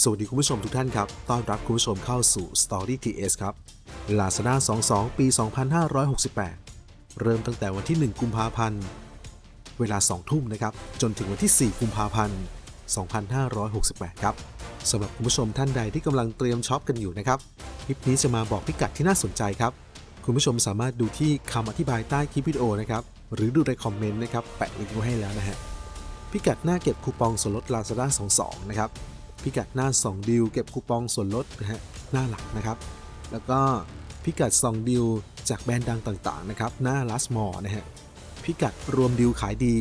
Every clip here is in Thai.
สวัสดีคุณผู้ชมทุกท่านครับ ต้อนรับคุณผู้ชมเข้าสู่ Story TS ครับ Lazada 22 ปี 2568 เริ่มตั้งแต่วันที่ 1 กุมภาพันธ์ เวลา 2 ทุ่มนะครับ จนถึงวันที่ 4 กุมภาพันธ์ 2568 ครับสำหรับคุณผู้ชมท่านใดที่กำลังเตรียมช็อปกันอยู่นะครับ คลิปนี้จะมาบอกพิกัดที่น่าสนใจครับ คุณผู้ชมสามารถดูที่คำอธิบายใต้คลิปวิดีโอนะครับ หรือดูในคอมเมนต์นะครับ แปะลิงก์ไว้ให้แล้วนะฮะ พิกัดหน้าเก็บคูปองส่วนลด Lazada 22 นะครับ พิกัดหน้า 2 ดิวเก็บคูปองส่วนลดนะฮะหน้าหลักนะครับ แล้วก็พิกัด 2 ดิวจากแบรนด์ดังต่างๆนะครับหน้า Last m o r นะฮะพิกัดรวมดิวขายดี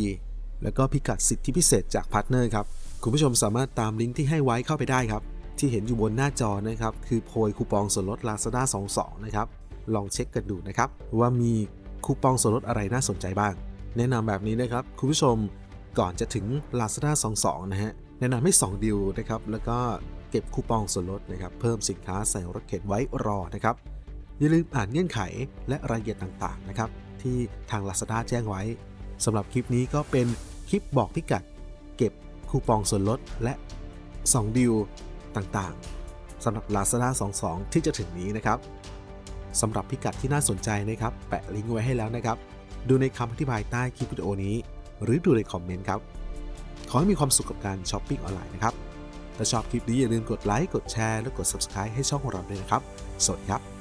แล้วก็พิกัดสิทธิพิเศษจากพาร์ทเนอร์ครับคุณผู้ชมสามารถตามลิงก์ที่ให้ไว้เข้าไปได้ครับ ที่เห็นอยู่บนหน้าจอนะครับคือโพยคูปองส่วนลด Lazada 22 นะครับลองเช็คกันดูนะครับว่ามีคูปองส่วนลดอะไรน่าสนใจบ้าง แนะนำแบบนี้นะครับคุณผู้ชมก่อนจะถึง Lazada 22 นะฮะ แนะนำให้2ดิวนะครับแล้วก็เก็บคูปองส่วนลดนะครับเพิ่มสินค้าใส่รถเข็นไว้รอนะครับอย่าลืมอ่านเงื่อนไขและรายละเอียดต่างๆนะครับที่ทาง Lazada แจ้งไว้สำหรับคลิปนี้ก็เป็นคลิปบอกพิกัด เก็บคูปองส่วนลดและ2ดิวต่างๆสำหรับ Lazada 22 ที่จะถึงนี้นะครับสำหรับพิกัดที่น่าสนใจนะครับแปะลิงก์ไว้ให้แล้วนะครับ ดูในคำอธิบายใต้คลิปวิดีโอนี้ หรือดูในคอมเมนต์ครับ ขอให้มีความสุขกับการช้อปปิ้งออนไลน์นะครับ ถ้าชอบคลิปนี้อย่าลืมกดไลค์ กดแชร์ และกด Subscribe ให้ช่องของเราด้วยนะครับ สวัสดีครับ